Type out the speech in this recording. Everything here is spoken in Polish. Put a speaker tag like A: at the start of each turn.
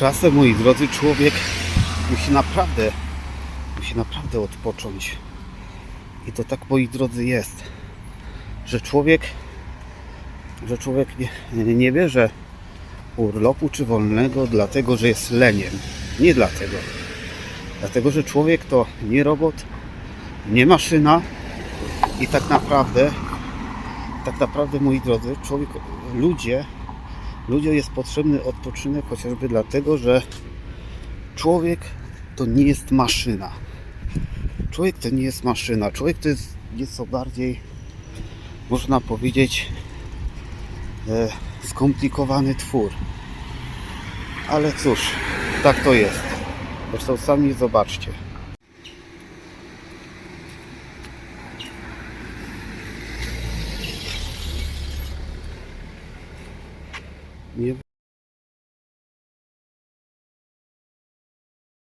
A: Czasem, moi drodzy, człowiek musi naprawdę, musi naprawdę odpocząć. I to tak, moi drodzy, jest, że człowiek, że człowiek nie, nie bierze urlopu czy wolnego dlatego, że jest leniem. Nie dlatego. Dlatego, że człowiek to nie robot, nie maszyna i tak naprawdę, tak naprawdę, moi drodzy, człowiek, ludzie, ludziom jest potrzebny odpoczynek chociażby dlatego, że człowiek to nie jest maszyna. Człowiek to nie jest maszyna. Człowiek to jest nieco bardziej, można powiedzieć, e, skomplikowany twór. Ale cóż, tak to jest. Zresztą sami zobaczcie. Нет.